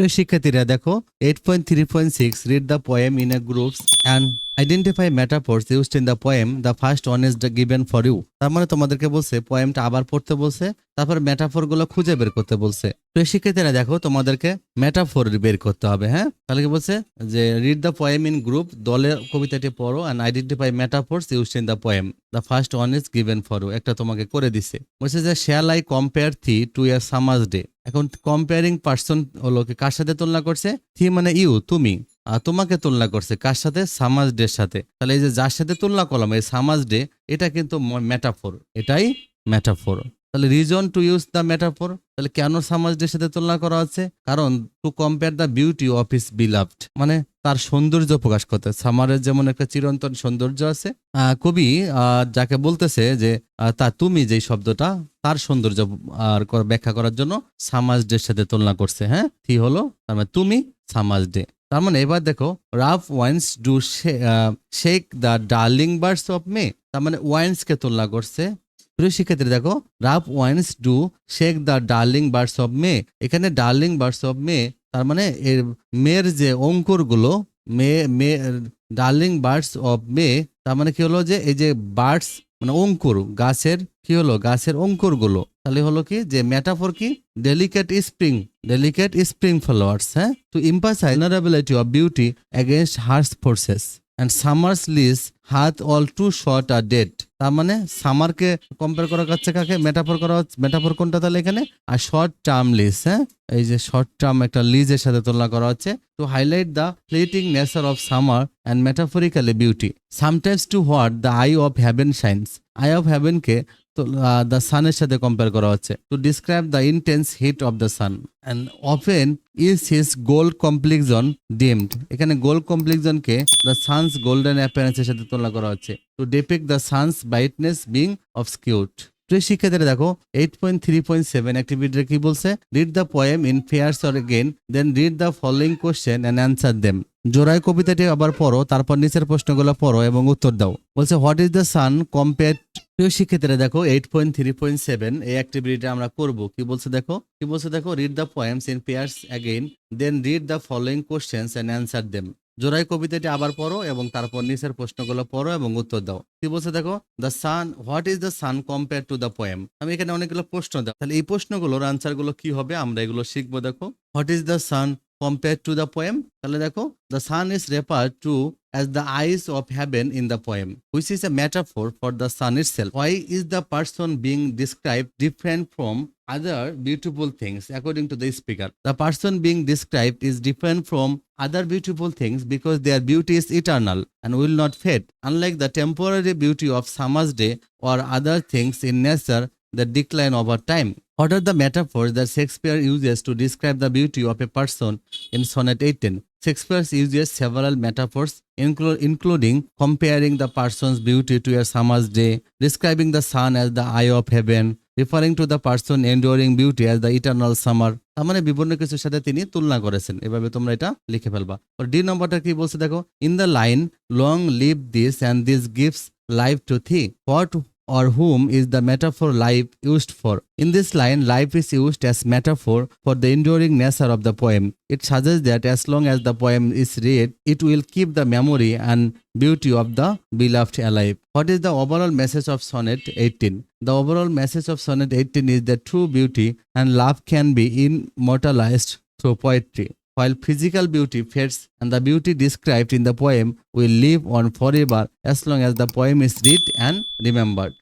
প্রিয় শিক্ষার্থীরা, দেখো eight point three point six read the poem in a groups and identify metaphors used in the poem the first one is given for you তার মানে তোমাদেরকে বলছে পোয়েমটা আবার পড়তে বলছে, তারপর মেটাফোরগুলো খুঁজে বের করতে বলছে। প্রিয় শিক্ষার্থীরা দেখো, তোমাদেরকে মেটাফোর বের করতে হবে হ্যাঁ? তাহলে কি বলছে? যে read the poem in group দলের কবিতাটি পড়ো and identify metaphors used in the poem the first one is given for you একটা তোমাকে করে দিছে। বলছে যে shall I compare thee to a summer's day এখন কম্পেয়ারিং পার্সন হলো কার সাথে তুলনা করছে? থি মানে ইউ তুমি। তোমাকে তুলনা করছে কার সাথে? সামাজ ডে সাথে। তাহলে এই যে যার সাথে তুলনা করলাম, এই সামাজ ডে, এটা কিন্তু মেটাফোর এটাই মেটাফোর তাহলে reason to use the metaphor তাহলে কেন সামাজ ডের সাথে তুলনা করা হচ্ছে? কারণ to compare the beauty of his beloved মানে তার সৌন্দর্য প্রকাশ করতে। সামারের যেমন একটা চিরন্তন সৌন্দর্য আছে কবি যাকে বলতেছে যে তা তুমি যেই শব্দটা, তার সৌন্দর্য, আর ব্যাখ্যা করার জন্য সামাজ ডের সাথে তুলনা করছে হ্যাঁ? কি হলো? তার মানে তুমি সামাজ ডে। তার মানে এবার দেখো rough winds do shake the darling buds of May তার মানে ওয়াইন্সকে তুলনা করছে। প্রিয় শিক্ষার্থী দেখো rough winds do shake the darling buds of May এখানে ডার্লিং বার্ডস অফ মে তার মানে এর মেয়ের যে অঙ্কুরগুলো, May May darling buds of May তার মানে কি হলো যে, এই যে বার্ডস মানে অঙ্কুর, গাছের, কি হলো, গাছের অঙ্কুরগুলো। তাহলে হলো কি যে মেটাফোর কি? Delicate spring delicate spring flowers হ্যাঁ? To emphasise vulnerability of beauty against harsh forces and summer's lease hath all too short a date তার মানে সামারকে কম্পেয়ার করা হচ্ছে কাকে? মেটাফোর করা হচ্ছে মেটাফোর কোনটা তাহলে এখানে? আর শর্ট টার্ম লিজ হ্যাঁ? এই যে শর্ট টার্ম একটা লিজের সাথে তুলনা করা হচ্ছে। To highlight the fleeting nature of summer and metaphorically beauty sometimes too hot the eye of heaven shines eye of হ্যাভেনকে the সানের সাথে কম্পেয়ার করা হচ্ছে। To describe the intense heat of the sun and often is his gold complexion dimmed এখানে gold কমপ্লিকজনকে the sun's golden অ্যাপিয়ারেন্সের সাথে তুলনা করা হচ্ছে। To depict the sun's brightness being obscured প্রিয় শিক্ষার্থীরা, দেখো eight point three point seven অ্যাক্টিভিটিটা কি বলছে? Read the poem in pairs or again then read the following question and answer them জোড়ায় কবিতাটি আবার পড়ো, তারপর নিচের প্রশ্নগুলো পড়ো এবং উত্তর দাও। বলছে what is the sun compare প্রিয় শিক্ষার্থীরা, দেখো eight point three point seven এই অ্যাক্টিভিটিটা আমরা করব। কি বলছে দেখো? কি বলছে দেখো? Read the poems in pairs again then read the following questions and answer them জোড়াই কবিতাটি আবার পড়ো এবং তারপর নিচের প্রশ্নগুলো পড়ো এবং উত্তর দাও। কি বলছে দেখো? The sun what is the sun compare to the poem আমি এখানে অনেকগুলো প্রশ্ন দাও। তাহলে এই প্রশ্নগুলোর আনসারগুলো কি হবে? আমরা এগুলো শিখব দেখো। What is the sun compare to the poem তাহলে দেখো the sun is refer to as the eyes of heaven in the poem, which is a metaphor for the sun itself. Why is the person being described different from other beautiful things according to the speaker? The person being described is different from other beautiful things because their beauty is eternal and will not fade. Unlike the temporary beauty of summer's day or other things in nature that decline over time. What are the metaphors that Shakespeare uses to describe the beauty of a person in Sonnet 18? Shakespeare uses several metaphors, inclu- including comparing the person's beauty to a summer's day, describing the sun as the eye of heaven, referring to the person enduring beauty as the eternal summer. তার মানে বিভিন্ন কিছুর সাথে তিনি তুলনা করেছেন এভাবে তোমরা এটা লিখে ফেলবা ওর ডি নম্বরটা কি বলছে দেখো in the line long live this and this gives life to thee what or whom is the metaphor life used for. In this line, life is used as metaphor for the enduring nature of the poem. It suggests that as long as the poem is read, it will keep the memory and beauty of the beloved alive. What is the overall message of Sonnet 18? The overall message of Sonnet 18 is that true beauty and love can be immortalized through poetry. While physical beauty fades and the beauty described in the poem will live on forever as long as the poem is read and remembered.